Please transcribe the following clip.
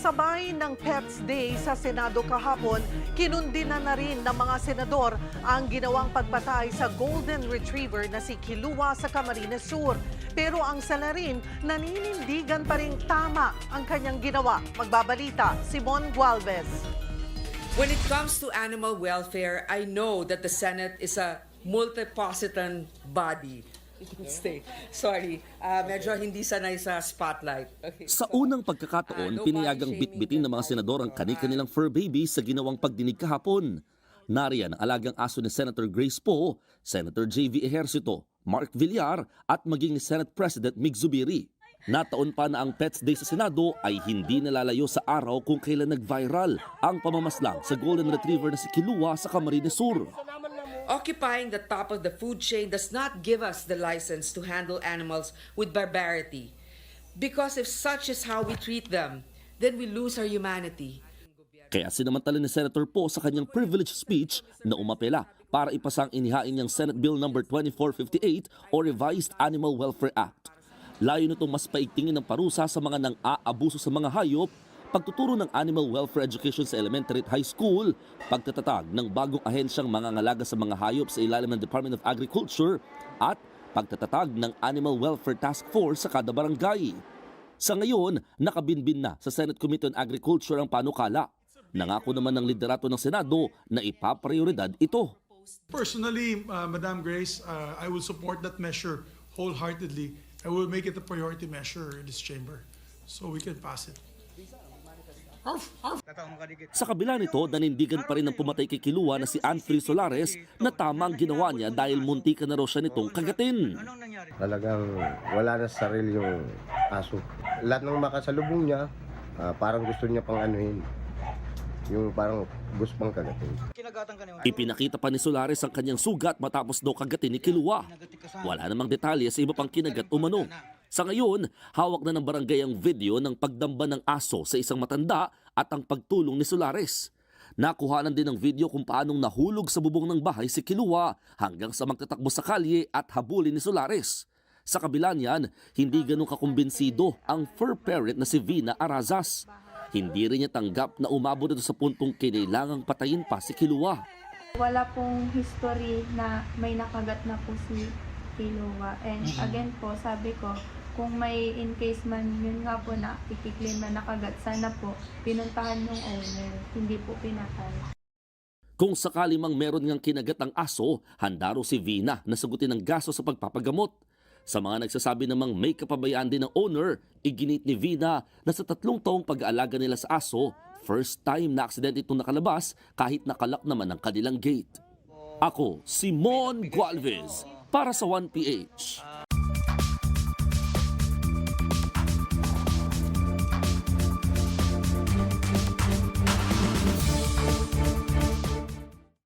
Kasabay ng Pets Day sa Senado kahapon, kinundina na rin ng mga senador ang ginawang pagpatay sa Golden Retriever na si Kilua sa Camarines Sur. Pero ang salarin, naninindigan pa rin tama ang kanyang ginawa. Magbabalita, Simon Gualvez. When it comes to animal welfare, I know that the Senate is a multipositan body. Stay. Sorry, ah, medyo hindi sanay sa spotlight. Okay. Sa unang pagkakataon, pinayagang bitbitin ng mga senador ang kani-kanilang fur baby sa ginawang pagdinig kahapon. Nariyan ang alagang aso ni Senator Grace Poe, Senator J.V. Ejercito, Mark Villar at maging ni Senate President Mig Zubiri. Nataon pa na ang Pets Day sa Senado ay hindi nalalayo sa araw kung kailan nag-viral ang pamamaslang sa Golden Retriever na si Kilua sa Camarines Sur. Occupying the top of the food chain does not give us the license to handle animals with barbarity. Because if such is how we treat them, then we lose our humanity. Kaya sinamantala ni Senator Poe sa kanyang privilege speech na umapela para ipasang inihain niyang Senate Bill No. 2458 o Revised Animal Welfare Act. Layo nito mas paigtingin ng parusa sa mga nang aabuso sa mga hayop, pagtuturo ng animal welfare education sa elementary at high school, pagtatatag ng bagong ahensyang mangangalaga sa mga hayop sa ilalim ng Department of Agriculture, at pagtatatag ng Animal Welfare Task Force sa kada barangay. Sa ngayon, nakabinbin na sa Senate Committee on Agriculture ang panukala. Nangako naman ng liderato ng Senado na ipaprioridad ito. Personally, uh, Madam Grace, uh, I will support that measure wholeheartedly. I will make it a priority measure in this chamber so we can pass it. Sa kabila nito, nanindigan pa rin ng pumatay kay Kilua na si Anfrey Solares na tama ang ginawa niya dahil munti ka na raw siya nitong kagatin. Talagang wala na sa sarili yung aso. Lahat ng makasalubong niya, ah, parang gusto niya pang anuhin. Yung parang gusto pang kagatin. Ipinakita pa ni Solares ang kanyang sugat matapos daw kagatin ni Kilua. Wala namang detalye sa iba pang kinagat umano. Sa ngayon, hawak na ng barangay ang video ng pagdamba ng aso sa isang matanda at ang pagtulong ni Solares. Nakuhanan din ng video kung paanong nahulog sa bubong ng bahay si Kilua hanggang sa magtatakbo sa kalye at habulin ni Solares. Sa kabila niyan, hindi ganun kakumbinsido ang fur parent na si Vina Arazas. Hindi rin niya tanggap na umabot ito sa puntong kinailangang patayin pa si Kilua. Wala pong history na may nakagat na po si Kilua. And again po, sabi ko, kung may in case man yun nga po na ikiklaim na nakagat, sana po pinuntahan yung owner, hindi po pinatay. Kung sakali mang meron ngang kinagat ang aso, handa raw si Vina na sagutin ang gasto sa pagpapagamot. Sa mga nagsasabi namang may kapabayaan din ng owner, iginit ni Vina na sa tatlong taong pag-aalaga nila sa aso, first time na aksidente itong nakalabas kahit nakalak naman ang kanilang gate. Ako, Simon Gualvez, para sa 1PH.